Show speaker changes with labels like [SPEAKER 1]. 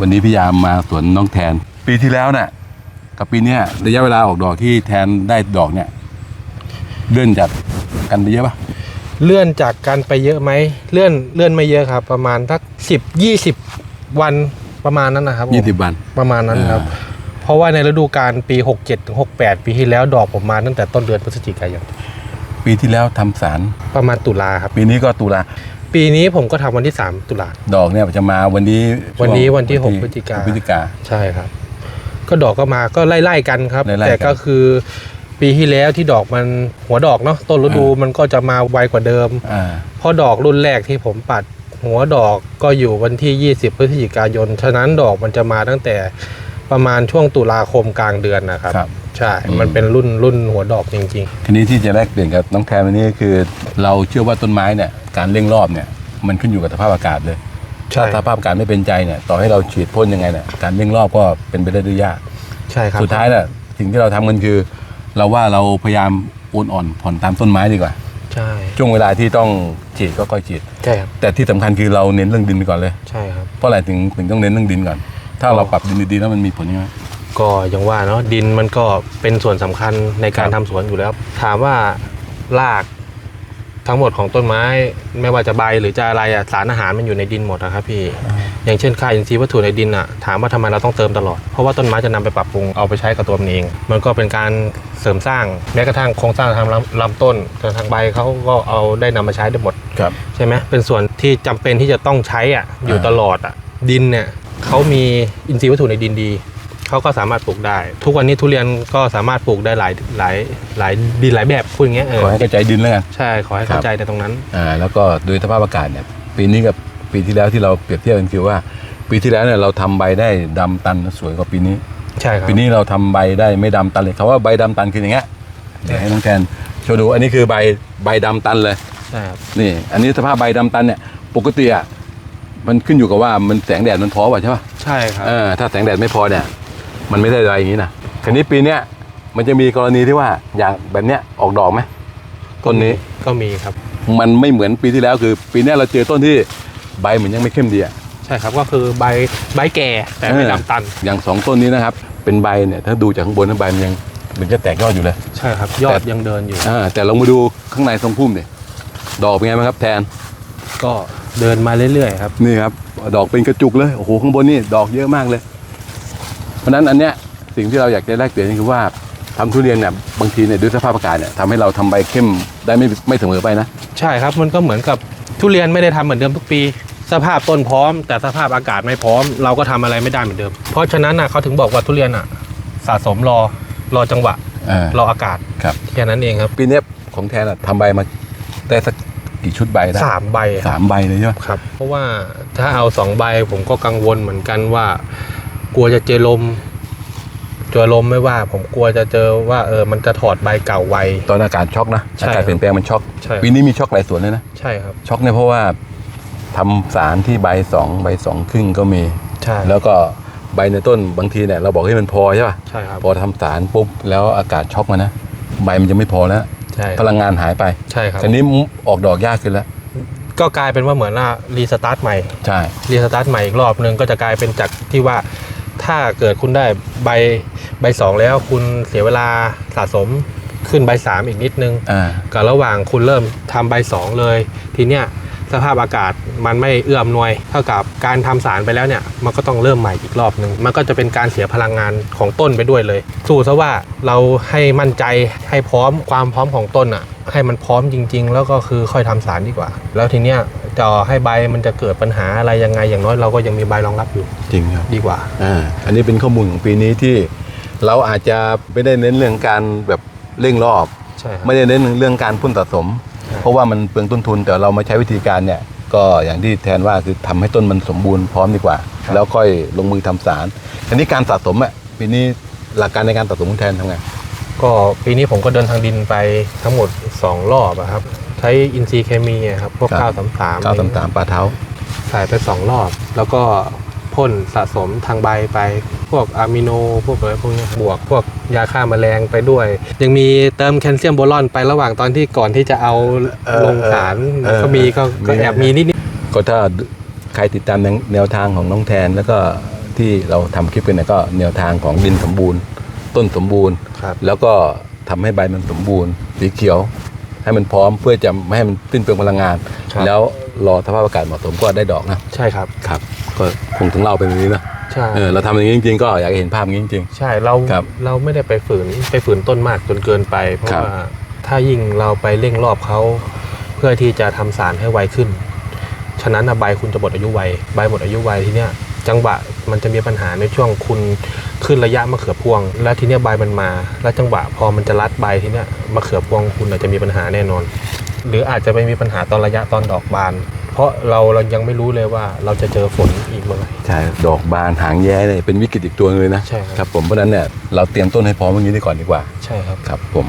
[SPEAKER 1] วันนี้พี่ยามมาสวนน้องแทน ปีที่แล้วน่ะกับปีเนี้ยระยะเวลาออกดอกที่แทนได้ดอกเนี่ยเลื่อนจากกันไปเยอะปะ
[SPEAKER 2] เลื่อนจากกันไปเยอะไหมเลื่อนเลื่อนไม่เยอะครับ ประมาณสักสิบยี่สิบวันประมาณนั้นนะครับผม
[SPEAKER 1] ยี่สิบวัน
[SPEAKER 2] ประมาณนั้นครับ
[SPEAKER 1] อ่า
[SPEAKER 2] เพราะว่าในฤดูกาลปี 67ถึง68 ปีที่แล้วดอกผมมาตั้งแต่ต้นเดือนพฤศจิกายน
[SPEAKER 1] ปีที่แล้วทำสาร
[SPEAKER 2] ประมาณตุลาครับ
[SPEAKER 1] ปีนี้ก็ตุลา
[SPEAKER 2] ปีนี้ผมก็ทำวันที่ 3 ตุลา
[SPEAKER 1] ดอกเนี่ยจะมาวันนี้
[SPEAKER 2] วันนี้
[SPEAKER 1] ช่
[SPEAKER 2] วันที่หกพฤศจิกา
[SPEAKER 1] พฤศจิกา
[SPEAKER 2] ใช่ครับ ก็ดอกก็มาก็ไล่ๆกันครับ
[SPEAKER 1] ไล่ๆกัน
[SPEAKER 2] แต่ก็คือปีที่แล้วที่ดอกมันหัวดอกเนาะต้นฤดู
[SPEAKER 1] อ่ามั
[SPEAKER 2] มันก็จะมาไวกว่าเดิม
[SPEAKER 1] อ่า
[SPEAKER 2] เพราะดอกรุ่นแรกที่ผมปัดหัวดอกก็อยู่วันที่ 20 พฤศจิกายน ฉะนั้นดอกมันจะมาตั้งแต่ประมาณช่วงตุลาคมกลางเดือนนะครับ
[SPEAKER 1] ครับ
[SPEAKER 2] ใช่
[SPEAKER 1] อืม
[SPEAKER 2] มันเป็นรุ่นรุ่นหัวดอกจริง
[SPEAKER 1] ทีนี้ที่จะแลกเปลี่ยนกับน้องแทนวันนี้ก็คือ เราเชื่อว่าต้นไม้เนี่ยการเร่งรอบเนี่ยมันขึ้นอยู่กับสภาพอากาศเลย
[SPEAKER 2] ใช่
[SPEAKER 1] ถ้าสภาพอากาศไม่เป็นใจเนี่ยต่อให้เราฉีดพ่นยังไงเนี่ยการเร่งรอบก็เป็นไปได้ด้วยยาก
[SPEAKER 2] ๆ ใช่ครับ
[SPEAKER 1] สุดท้ายน่ะสิ่งที่เราทำกันคือ เราว่าเราพยายามโอนอ่อนผ่อนตามต้นไม้ดีกว่า
[SPEAKER 2] ใช่
[SPEAKER 1] ช่วงเวลาที่ต้องฉีดก็ค่อยฉีด
[SPEAKER 2] ใช่ครับ
[SPEAKER 1] แต่ที่สำคัญคือเราเน้นเรื่องดินไปก่อนเลย
[SPEAKER 2] ใช่ครับ
[SPEAKER 1] เพราะอะไรถึงถึงต้องเน้นเรื่องดินก่อน ถ้าเราปรับดินดีๆแล้วมันมีผลยังไง
[SPEAKER 2] ก็อย่างว่าเนาะดินมันก็เป็นส่วนสำคัญในการ
[SPEAKER 1] ครั
[SPEAKER 2] ทำ
[SPEAKER 1] บ
[SPEAKER 2] สวนอยู่แล้ว ถามว่ารากทั้งหมดของต้นไม้ ไม่ว่าจะใบหรือจะอะไรอะสารอาหารมันอยู่ในดินหมดนะครับพี่ อย่างเช่นค่าอินทรีย์วัตถุในดินอะถามว่าทำไมเราต้องเติมตลอด เพราะว่าต้นไม้จะนำไปปรับปรุงเอาไปใช้กับตัวมันเอง มันก็เป็นการเสริมสร้างแม้กระทั่งโครงสร้างทางลำลำต้นทางใบเขาก็เอาได้นำมาใช้ได้หมด
[SPEAKER 1] ครับ
[SPEAKER 2] ใช่ไหมเป็นส่วนที่จำเป็นที่จะต้องใช้อะอยู่
[SPEAKER 1] อ่า
[SPEAKER 2] ตลอดอะดินเนี่ยเขามีอินทรีย์วัตถุในดินดี เขาก็สามารถปลูกได้ ทุกวันนี้ทุเรียนก็สามารถปลูกได้หลายหลายหลายดินหลายแบบพูดอย่างเงี้ยเออ
[SPEAKER 1] ขอให้เข้าใจดินแล้วกัน
[SPEAKER 2] ใช่ขอให้
[SPEAKER 1] ครั
[SPEAKER 2] เข้า
[SPEAKER 1] บ
[SPEAKER 2] ใจในตรงนั้น
[SPEAKER 1] อ่าแล้วก็โดยสภาพอากาศเนี่ยปีนี้กับปีที่แล้วที่เราเปรียบเทียบกันคือว่า ปีที่แล้วเนี่ยเราทำใบได้ดำตันสวยกว่าปีนี้
[SPEAKER 2] ใช่ครับ
[SPEAKER 1] ปีนี้เราทำใบได้ไม่ดำตันเลยคำว่าใบดำตันคืออย่างเงี้ยเดี๋ยวให้น้องแทนโชว์ดูอันนี้คือใบใบดำตันเลย
[SPEAKER 2] ใช่ครับ
[SPEAKER 1] นี่อันนี้สภาพใบดำตันเนี่ยปกติอะมันขึ้นอยู่กับว่ามันแสงแดดมันพอป่ะใช่ป่ะ
[SPEAKER 2] ใช่ครับ
[SPEAKER 1] เออถ้าแสงแดดไม่พอเนี่ย มันไม่ได้ใบอย่างนี้นะคราวนี้ปีเนี้ยมันจะมีกรณีที่ว่าอย่างแบบเนี้ยออกดอกไหมต้นนี้
[SPEAKER 2] ก็มีครับ
[SPEAKER 1] มันไม่เหมือนปีที่แล้วคือ ปีเนี้ยเราเจอต้นที่ใบเหมือนยังไม่เข้มดีอะ
[SPEAKER 2] ใช่ครับก็คือใบใบแก่แต่ไม่
[SPEAKER 1] เออ
[SPEAKER 2] ดำตัน
[SPEAKER 1] อย่างสองต้นนี้นะครับ เป็นใบเนี่ยถ้าดูจากข้างบนนะใบมันยังมันจะแตกยอดอยู่เลย
[SPEAKER 2] ใช่ครับ ยอด
[SPEAKER 1] แต่
[SPEAKER 2] ยังเดินอยู่
[SPEAKER 1] อ่าแต่ลองมาดูข้างในทรงพุ่มดิดอกเป็นไงบ้างครับแทน
[SPEAKER 2] ก็เดินมาเรื่อยๆครับ
[SPEAKER 1] นี่ครับ ดอกเป็นกระจุกเลย โอ้โห ข้างบนนี่ดอกเยอะมากเลยเพราะฉะนั้นอันเนี้ยสิ่งที่เราอยากจะแลกเปลี่ยนก็คือว่าทำทุเรียนเนี่ยบางทีเนี่ยด้วยสภาพอากาศเนี่ยทำให้เราทำใบเข้มได้ไม่ไม่เสมอไปนะ
[SPEAKER 2] ใช่ครับมันก็เหมือนกับทุเรียนไม่ได้ทำเหมือนเดิมทุกปี สภาพต้นพร้อม แต่สภาพอากาศไม่พร้อม เราก็ทำอะไรไม่ได้เหมือนเดิม เพราะฉะนั้นน่ะเขาถึงบอกว่าทุเรียนอะ สะสมรอรอจังหวะ
[SPEAKER 1] อ่าร
[SPEAKER 2] ออากาศ
[SPEAKER 1] ครับ
[SPEAKER 2] แค่นั้นเองครับ
[SPEAKER 1] ปีเนี้ยของแทนอะทำใบมาได้สักกี่ชุดใบได้
[SPEAKER 2] สามใบครับ
[SPEAKER 1] สามใบเลยใช่ไหม
[SPEAKER 2] ครับเพราะว่าถ้าเอาสองใบผมก็กังวลเหมือนกันว่า กลัวจะเจอลมเจอลมไม่ว่า ผมกลัวจะเจอว่าเออมันจะถอดใบเก่าไว
[SPEAKER 1] ตอนอากาศช็อกนะ
[SPEAKER 2] ใช่
[SPEAKER 1] อากาศเปลี่ยนแปลงมันช็อก
[SPEAKER 2] ใช่
[SPEAKER 1] ปีนี้มีช็อกหลายส่วนเลยนะ
[SPEAKER 2] ใช่ครับ
[SPEAKER 1] ช็อกเนี่ยเพราะว่าทำสารที่ใบสองใบสองครึ่งก็มี
[SPEAKER 2] ใช่
[SPEAKER 1] แล้วก็ใบในต้นบางทีเนี่ยเราบอกให้มันพอใช่ป่ะ
[SPEAKER 2] ใช่ครับ
[SPEAKER 1] พอทำสารปุ๊บแล้วอากาศช็อกมานะใบมันจะไม่พอแล้ว
[SPEAKER 2] ใช่
[SPEAKER 1] พลังงานหายไป
[SPEAKER 2] ใช่ครับ
[SPEAKER 1] ทีนี้ออกดอกยากขึ้นแล้ว
[SPEAKER 2] ก็กลายเป็นว่าเหมือนว่ารีสตาร์ทใหม่
[SPEAKER 1] ใช่
[SPEAKER 2] รีสตาร์ทใหม่อีกรอบหนึ่งก็จะกลายเป็นจากที่ว่า ถ้าเกิดคุณได้ใบใบสองแล้วคุณเสียเวลาสะสมขึ้นใบสามอีกนิดนึง
[SPEAKER 1] อ่า
[SPEAKER 2] กับระหว่างคุณเริ่มทำใบสองเลย ทีเนี้ยสภาพอากาศมันไม่เอื้ออำนวย เท่ากับการทำสารไปแล้วเนี่ยมันก็ต้องเริ่มใหม่อีกรอบหนึ่งมันก็จะเป็นการเสียพลังงานของต้นไปด้วยเลย สู้ซะว่าเราให้มั่นใจให้พร้อมความพร้อมของต้นอะ ให้มันพร้อมจริง ๆ แล้วก็คือค่อยทำสารดีกว่า แล้วทีเนี้ยจะให้ใบมันจะเกิดปัญหาอะไรยังไงอย่างน้อยเราก็ยังมีใบรองรับอยู่
[SPEAKER 1] จริงครับ
[SPEAKER 2] ดีกว่า
[SPEAKER 1] อ่าอันนี้เป็นข้อมูลของปีนี้ที่ เราอาจจะไม่ได้เน้นเรื่องการแบบเร่งรอบ
[SPEAKER 2] ใช่ครับ
[SPEAKER 1] ไม่ได้เน้นเรื่องการพ่นสะสม
[SPEAKER 2] ครับ
[SPEAKER 1] เพราะว่ามันเปลืองต้นทุนแต่เรามาใช้วิธีการเนี่ยก็อย่างที่แทนว่าคือทำให้ต้นมันสมบูรณ์พร้อมดีกว่า แล้วค่อยลงมือทำสารทีนี้การสะสมอะปีนี้หลักการในการสะสมของแทนทำไง
[SPEAKER 2] ก็ปีนี้ผมก็เดินทางดินไปทั้งหมด 2 รอบอะครับ ใช้อินทรีย์เคมีอะครับพวก
[SPEAKER 1] ครับ
[SPEAKER 2] ข้าวสามสาม
[SPEAKER 1] เก้าสามสามปลาเท้า
[SPEAKER 2] ใส่ไป2รอบ แล้วก็พ่นสะสมทางใบไป พวกอะมิโน พวกอะไรพวกเนี้ยบวกพวกยาฆ่าแมลงไปด้วย ยังมีเติมแคลเซียมโบรอนไประหว่างตอนที่ก่อนที่จะเอา
[SPEAKER 1] เออ
[SPEAKER 2] ลงสาร
[SPEAKER 1] เออ
[SPEAKER 2] ก็มีก็ก็
[SPEAKER 1] มี
[SPEAKER 2] แอบมีนิดนิด
[SPEAKER 1] ก็ถ้าใครติดตามแนวทางของน้องแทนแล้วก็ทที่เราทำคลิปกันเนี่ยก็แนวทางของดินสมบูรณ์ ต้นสมบูรณ์
[SPEAKER 2] ครับ
[SPEAKER 1] แล้วก็ทำให้ใบมันสมบูรณ์ สีเขียว ให้มันพร้อมเพื่อจะไม่ให้มันสิ้นเปลืองพลังงาน
[SPEAKER 2] ครับ
[SPEAKER 1] แล้วรอสภาพอากาศเหมาะสมก็ได้ดอกนะ
[SPEAKER 2] ใช่ครับ
[SPEAKER 1] ครับก็คงถึงเราเป็นแบบนี้นะ
[SPEAKER 2] ใช่
[SPEAKER 1] เออเราทำอย่างนี้จริงๆ ก็อยากให้เห็นภาพอย่างนี้จริง
[SPEAKER 2] ใช่เรา
[SPEAKER 1] ครับ
[SPEAKER 2] เราไม่ได้ไปฝืนไปฝืนต้นมากจนเกินไป เพราะ
[SPEAKER 1] ครับ
[SPEAKER 2] ว่าถ้ายิ่งเราไปเร่งรอบเขาเพื่อที่จะทำสารให้ไวขึ้น ฉะนั้นน่ะใบคุณจะหมดอายุไวใบหมดอายุไวทีเนี้ย จังหวะมันจะมีปัญหาในช่วงคุณขึ้นระยะมะเขือพวง แล้วทีเนี้ยใบมันมา แล้วจังหวะพอมันจะรัดใบทีเนี้ยมะเขือพวงคุณอาจจะมีปัญหาแน่นอน หรืออาจจะไปมีปัญหาตอนระยะตอนดอกบาน เพราะเราเรายังไม่รู้เลยว่าเราจะเจอฝนอีกเมื่อไหร่
[SPEAKER 1] ๆใช่ดอกบานหางแย้เลยเป็นวิกฤตอีกตัวนึงเลยนะ
[SPEAKER 2] ใช่ครับ
[SPEAKER 1] ครับผมเพราะฉะนั้นเนี่ยเราเตรียมต้นให้พร้อมอย่างนี้ได้ก่อนดีกว่า
[SPEAKER 2] ใช่ครับ
[SPEAKER 1] ครับผม